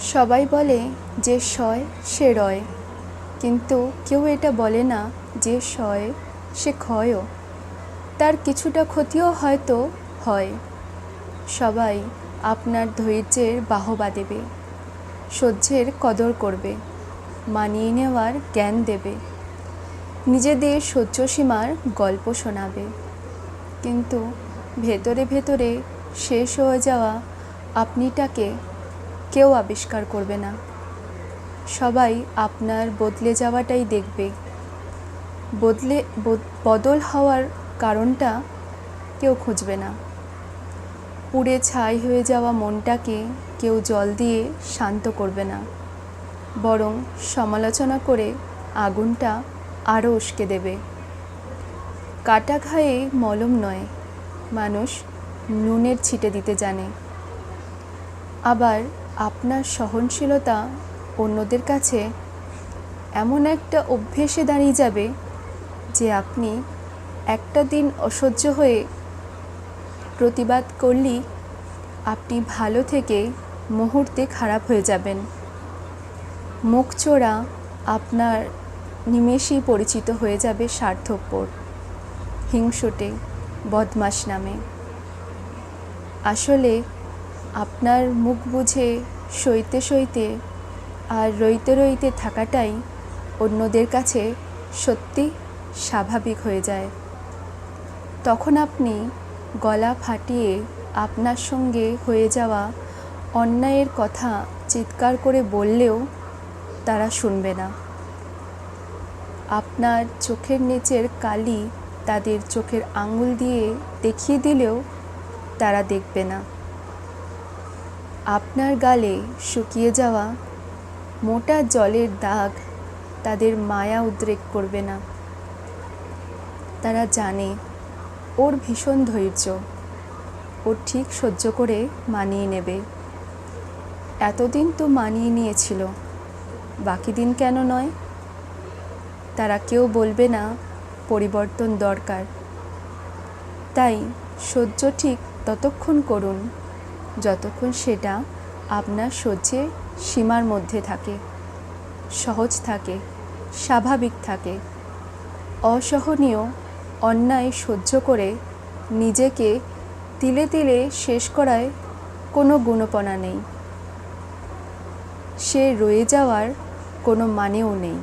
সবাই বলে যে সয়, সে রয়। কিন্তু কেউ এটা বলে না যে সয়, সে ক্ষয়ও। তার কিছুটা ক্ষতিও হয়তো হয়। সবাই আপনার ধৈর্যের বাহবা দেবে, সহ্যের কদর করবে, মানিয়ে নেওয়ার জ্ঞান দেবে। নিজেদের সহ্য সীমার গল্প শোনাবে। কিন্তু ভেতরে ভেতরে শেষ হয়ে যাওয়া আপনিটাকে কেউ আবিষ্কার করবে না। সবাই আপনার বদলে যাওয়াটাই দেখবে। বদলে, বদ- বদল হওয়ার কারণটা কেউ খুঁজবে না। পুড়ে ছাই হয়ে যাওয়া মনটাকে কেউ জল দিয়ে শান্ত করবে না। বরং সমালোচনা করে আগুনটা আরও উস্কে দেবে। কাটা ঘায়ে মলম নয়, মানুষ নুনের ছিটে দিতে জানে। আবার আপনার সহনশীলতা অন্যদের কাছে এমন একটা অভ্যেসে দাঁড়িয়ে যাবে যে আপনি একটা দিন অসহ্য হয়ে প্রতিবাদ করলেই আপনি ভালো থেকে মুহূর্তে খারাপ হয়ে যাবেন। মুখ চোরা আপনার নিমেষেই পরিচিত হয়ে যাবে স্বার্থপর, হিংসুটে বদমাস নামে। আসলে আপনার মুখ বুঝে সইতে সইতে আর রইতে রইতে থাকাটাই অন্যদের কাছে সত্যি স্বাভাবিক হয়ে যায়। তখন আপনি গলা ফাটিয়ে আপনার সঙ্গে হয়ে যাওয়া অন্যায়ের কথা চিৎকার করে বললেও তারা শুনবে না। আপনার চোখের নিচের কালি তাদের চোখের আঙুল দিয়ে দেখিয়ে দিলেও তারা দেখবে না। আপনার গালে শুকিয়ে যাওয়া মোটা জলের দাগ তাদের মায়া উদ্রেক করবে না। তারা জানে ওর ভীষণ ধৈর্য। ও ঠিক সহ্য করে মানিয়ে নেবে। এতদিন তো মানিয়ে নিয়েছিল। বাকি দিন কেন নয়? তারা কেউ বলবে না পরিবর্তন দরকার। তাই সহ্য ঠিক ততক্ষণ করুন। যতক্ষণ সেটা আপনার সহ্যের সীমার মধ্যে থাকে, সহজ থাকে, স্বাভাবিক থাকে, অসহনীয় অন্যায় সহ্য করে নিজেকে তিলে তিলে শেষ করায় কোনো গুণপনা নেই। সে রয়ে যাওয়ার কোনো মানেও নেই।